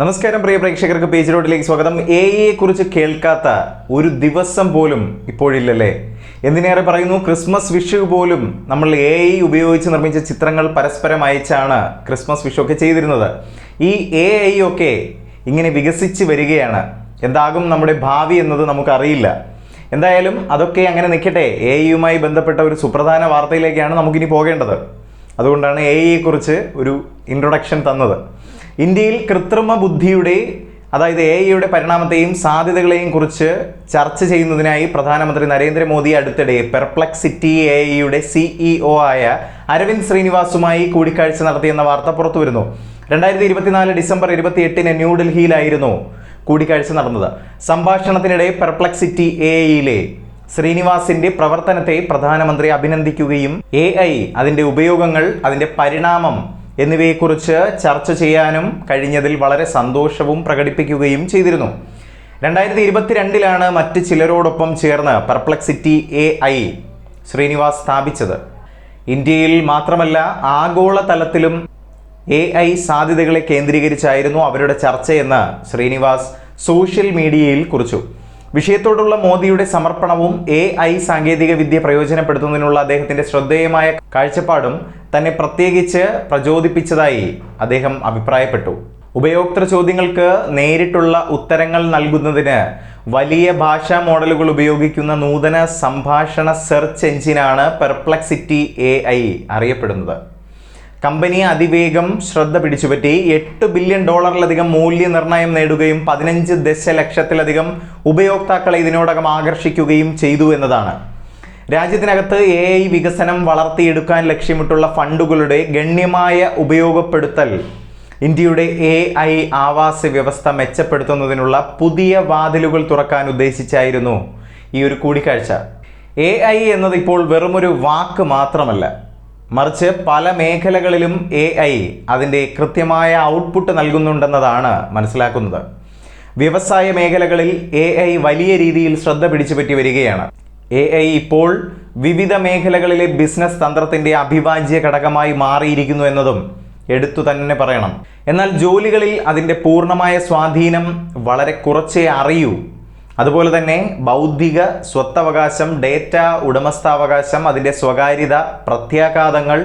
നമസ്കാരം പ്രിയ പ്രേക്ഷകർക്ക് പേജ് റോഡിലേക്ക് സ്വാഗതം. എ ഐയെ കുറിച്ച് കേൾക്കാത്ത ഒരു ദിവസം പോലും ഇപ്പോഴില്ലല്ലേ? എന്തിനേറെ പറയുന്നു? ക്രിസ്മസ് വിഷു പോലും നമ്മൾ എ ഐ ഉപയോഗിച്ച് നിർമ്മിച്ച ചിത്രങ്ങൾ പരസ്പരം അയച്ചാണ് ക്രിസ്മസ് വിഷു ഒക്കെ ചെയ്തിരുന്നത്. ഈ എ ഐ ഒക്കെ ഇങ്ങനെ വികസിച്ച് വരികയാണ്. എന്താകും നമ്മുടെ ഭാവി എന്നത് നമുക്കറിയില്ല. എന്തായാലും അതൊക്കെ അങ്ങനെ നിൽക്കട്ടെ. എ ഐയുമായി ബന്ധപ്പെട്ട ഒരു സുപ്രധാന വാർത്തയിലേക്കാണ് നമുക്കിനി പോകേണ്ടത്. അതുകൊണ്ടാണ് എ ഐയെക്കുറിച്ച് ഒരു ഇൻട്രൊഡക്ഷൻ തന്നത്. ഇന്ത്യയിൽ കൃത്രിമ ബുദ്ധിയുടെ അതായത് എ ഐയുടെ പരിണാമത്തെയും സാധ്യതകളെയും കുറിച്ച് ചർച്ച ചെയ്യുന്നതിനായി പ്രധാനമന്ത്രി നരേന്ദ്രമോദി അടുത്തിടെ പെർപ്ലക്സിറ്റി എ ഐയുടെ സിഇഒ ആയ അരവിന്ദ് ശ്രീനിവാസുമായി കൂടിക്കാഴ്ച നടത്തിയെന്ന വാർത്ത പുറത്തു വരുന്നു രണ്ടായിരത്തി ഇരുപത്തിനാല് ഡിസംബർ ഇരുപത്തി എട്ടിന് ന്യൂഡൽഹിയിലായിരുന്നു കൂടിക്കാഴ്ച നടന്നത്. സംഭാഷണത്തിനിടെ പെർപ്ലക്സിറ്റി എ ഐയിലെ ശ്രീനിവാസിന്റെ പ്രവർത്തനത്തെ പ്രധാനമന്ത്രി അഭിനന്ദിക്കുകയും എ ഐ അതിന്റെ ഉപയോഗങ്ങൾ അതിന്റെ പരിണാമം എന്നിവയെക്കുറിച്ച് ചർച്ച ചെയ്യാനും കഴിഞ്ഞതിൽ വളരെ സന്തോഷവും പ്രകടിപ്പിക്കുകയും ചെയ്തിരുന്നു. രണ്ടായിരത്തി ഇരുപത്തിരണ്ടിലാണ് മറ്റ് ചിലരോടൊപ്പം ചേർന്ന് പെർപ്ലക്സിറ്റി എ ഐ ശ്രീനിവാസ് സ്ഥാപിച്ചത്. ഇന്ത്യയിൽ മാത്രമല്ല ആഗോളതലത്തിലും എ ഐ സാധ്യതകളെ കേന്ദ്രീകരിച്ചായിരുന്നു അവരുടെ ചർച്ചയെന്ന് ശ്രീനിവാസ് സോഷ്യൽ മീഡിയയിൽ കുറിച്ചു. വിഷയത്തോടുള്ള മോദിയുടെ സമർപ്പണവും എ ഐ സാങ്കേതിക വിദ്യ പ്രയോജനപ്പെടുത്തുന്നതിനുള്ള അദ്ദേഹത്തിന്റെ ശ്രദ്ധേയമായ കാഴ്ചപ്പാടും തന്നെ പ്രത്യേകിച്ച് പ്രചോദിപ്പിച്ചതായി അദ്ദേഹം അഭിപ്രായപ്പെട്ടു. ഉപയോക്തൃ ചോദ്യങ്ങൾക്ക് നേരിട്ടുള്ള ഉത്തരങ്ങൾ നൽകുന്നതിന് വലിയ ഭാഷാ മോഡലുകൾ ഉപയോഗിക്കുന്ന നൂതന സംഭാഷണ സെർച്ച് എഞ്ചിനാണ് പെർപ്ലക്സിറ്റി എ അറിയപ്പെടുന്നത്. കമ്പനി അതിവേഗം ശ്രദ്ധ പിടിച്ചുപറ്റി. എട്ട് ബില്യൺ ഡോളറിലധികം മൂല്യനിർണയം നേടുകയും പതിനഞ്ച് ദശലക്ഷത്തിലധികം ഉപയോക്താക്കളെ ഇതിനോടകം ആകർഷിക്കുകയും ചെയ്തു എന്നതാണ്. രാജ്യത്തിനകത്ത് എ ഐ വികസനം വളർത്തിയെടുക്കാൻ ലക്ഷ്യമിട്ടുള്ള ഫണ്ടുകളുടെ ഗണ്യമായ ഉപയോഗപ്പെടുത്തൽ ഇന്ത്യയുടെ എ ഐ ആവാസ വ്യവസ്ഥ മെച്ചപ്പെടുത്തുന്നതിനുള്ള പുതിയ വാതിലുകൾ തുറക്കാൻ ഉദ്ദേശിച്ചായിരുന്നു ഈ ഒരു കൂടിക്കാഴ്ച. എ ഐ എന്നത് ഇപ്പോൾ വെറുമൊരു വാക്ക് മാത്രമല്ല മറിച്ച് പല മേഖലകളിലും എ ഐ അതിന്റെ കൃത്യമായ ഔട്ട്പുട്ട് നൽകുന്നുണ്ടെന്നതാണ് മനസ്സിലാക്കുന്നത്. വ്യവസായ മേഖലകളിൽ എ ഐ വലിയ രീതിയിൽ ശ്രദ്ധ പിടിച്ചുപറ്റി വരികയാണ്. എ ഐ ഇപ്പോൾ വിവിധ മേഖലകളിലെ ബിസിനസ് തന്ത്രത്തിന്റെ അഭിവാജ്യ ഘടകമായി മാറിയിരിക്കുന്നു എന്നതും എടുത്തു തന്നെ പറയണം. എന്നാൽ ജോലികളിൽ അതിന്റെ പൂർണമായ സ്വാധീനം വളരെ കുറച്ചേ അറിയൂ. അതുപോലെ തന്നെ ബൗദ്ധിക സ്വത്തവകാശം ഡേറ്റ ഉടമസ്ഥാവകാശം അതിന്റെ സ്വകാര്യത പ്രത്യാഘാതങ്ങൾ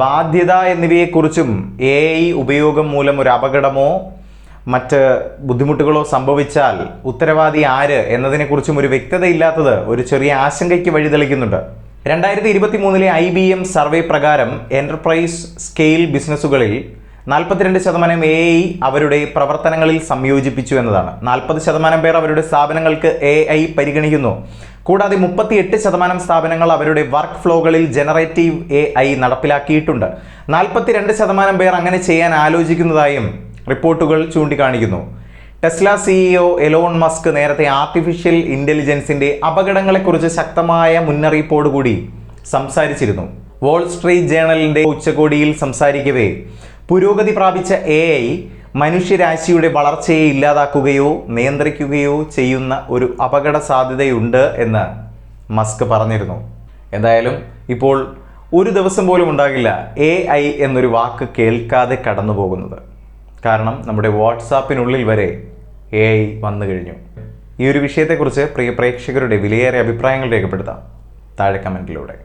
ബാധ്യത എന്നിവയെക്കുറിച്ചും എ ഐ ഉപയോഗം മൂലം ഒരു അപകടമോ മറ്റ് ബുദ്ധിമുട്ടുകളോ സംഭവിച്ചാൽ ഉത്തരവാദി ആര് എന്നതിനെക്കുറിച്ചും ഒരു വ്യക്തതയില്ലാത്തത് ഒരു ചെറിയ ആശങ്കയ്ക്ക് വഴിതെളിക്കുന്നുണ്ട്. രണ്ടായിരത്തി ഇരുപത്തി മൂന്നിലെ ഐ ബി എം സർവേ പ്രകാരം എന്റർപ്രൈസ് സ്കെയിൽ ബിസിനസ്സുകളിൽ നാൽപ്പത്തിരണ്ട് ശതമാനം എ ഐ അവരുടെ പ്രവർത്തനങ്ങളിൽ സംയോജിപ്പിച്ചു എന്നതാണ്. നാൽപ്പത് ശതമാനം പേർ അവരുടെ സ്ഥാപനങ്ങൾക്ക് എ ഐ പരിഗണിക്കുന്നു. കൂടാതെ മുപ്പത്തിയെട്ട് ശതമാനം സ്ഥാപനങ്ങൾ അവരുടെ വർക്ക് ഫ്ലോകളിൽ ജനറേറ്റീവ് എ ഐ നടപ്പിലാക്കിയിട്ടുണ്ട്. നാൽപ്പത്തിരണ്ട് ശതമാനം പേർ അങ്ങനെ ചെയ്യാൻ ആലോചിക്കുന്നതായും റിപ്പോർട്ടുകൾ ചൂണ്ടിക്കാണിക്കുന്നു. ടെസ്ല സിഇഒ എലോൺ മസ്ക് നേരത്തെ ആർട്ടിഫിഷ്യൽ ഇന്റലിജൻസിന്റെ അപകടങ്ങളെക്കുറിച്ച് ശക്തമായ മുന്നറിയിപ്പോടുകൂടി സംസാരിച്ചിരുന്നു. വാൾ സ്ട്രീറ്റ് ജേണലിന്റെ ഉച്ചകോടിയിൽ സംസാരിക്കവേ പുരോഗതി പ്രാപിച്ച എ ഐ മനുഷ്യരാശിയുടെ വളർച്ചയെ ഇല്ലാതാക്കുകയോ നിയന്ത്രിക്കുകയോ ചെയ്യുന്ന ഒരു അപകട സാധ്യതയുണ്ട് എന്ന് മസ്ക് പറഞ്ഞിരുന്നു. എന്തായാലും ഇപ്പോൾ ഒരു ദിവസം പോലും ഉണ്ടാകില്ല എ ഐ എന്നൊരു വാക്ക് കേൾക്കാതെ കടന്നു പോകുന്നത് കാരണം നമ്മുടെ വാട്സാപ്പിനുള്ളിൽ വരെ എ ഐ വന്നു കഴിഞ്ഞു. ഈ ഒരു വിഷയത്തെക്കുറിച്ച് പ്രിയ പ്രേക്ഷകരുടെ വിലയേറെ അഭിപ്രായങ്ങൾ രേഖപ്പെടുത്താം. താഴെ കമന്റിലൂടെ